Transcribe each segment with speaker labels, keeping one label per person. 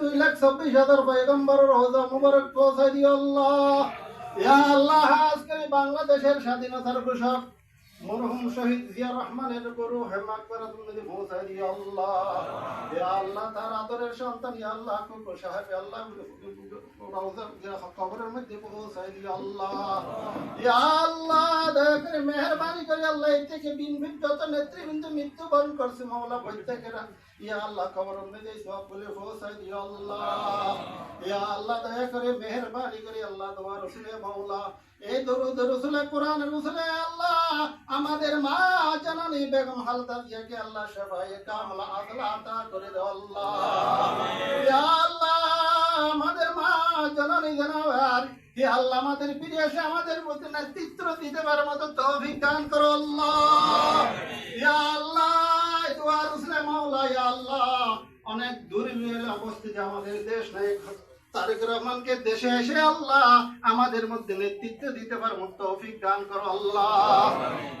Speaker 1: দুই লাখ হাজার আল্লাহ। বাংলাদেশের স্বাধীনতার ঘোষক মরহুম শহীদ জিয়া রহমানের গরু হেমাক তুমি পৌঁছায় আল্লাহ। ইয়া আল্লাহ তার আদরের সন্তান ইয়া আল্লাহ সাহেব আল্লাহ কবরের মধ্যে দিও আল্লাহ ইয়া আল্লাহ দয়া করে মেহেরবানি করে আল্লাহ এই থেকে বিন যত নেতৃবৃন্দ করছে মাওলা প্রত্যেকেরা ইয়া আল্লাহ মধ্যে সব বলে দিও আল্লাহ ইয়া আল্লাহ দয়া করে মেহেরবানি করে আল্লাহ তোমার রসুলে মাওলা এই দরুদ রসুলে কোরআন রসুলে আল্লাহ আমাদের মা জানানি বেগম হালদা জিয়াকে আল্লাহ সবাই কামলা আমাদের ফিরে এসে আমাদের প্রতি নেতৃত্ব দিতে পারার মতো তৌফিক দান করো আল্লাহ অনেক দূরে অবস্থিত আমাদের দেশ নাই তারেক রহমানকে দেশে এসে আল্লাহ আমাদের মধ্যে নেতৃত্ব দিতে পারব তৌফিক দান করো আল্লাহ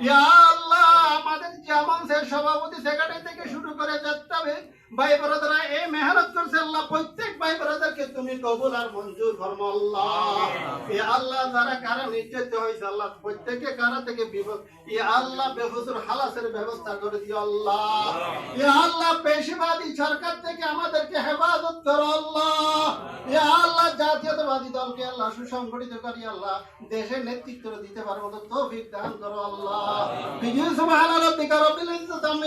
Speaker 1: ইয়া আল্লাহ আমাদের যেমন সে সভাপতি সেক্রেটারি থেকে শুরু করে যেতে হবে ভাই ব্রাদাররা এই মেহনত করছে আল্লাহ প্রত্যেক ভাই ব্রাদারকে তুমি কবুল আর মঞ্জুর ফরমো আল্লাহ। এ আল্লাহ যারা কারা নির্যাতিত হয়েছে আল্লাহ প্রত্যেকে কারা থেকে বিপদ এ আল্লাহ বেহুজুর হালাসের ব্যবস্থা করে দিও আল্লাহ। এ আল্লাহ পেশিবাদী সরকার থেকে আমাদেরকে হেফাজত করো আল্লাহ। এ আল্লাহ জাতীয়তাবাদী দলকে আল্লাহ সুসংগঠিত করি আল্লাহ দেশের নেতৃত্ব দিতে পারব তো তৌফিক দান করো আল্লাহ। বিজয় রাব্বিকা রাব্বিল ইজ্জাতি আম্মা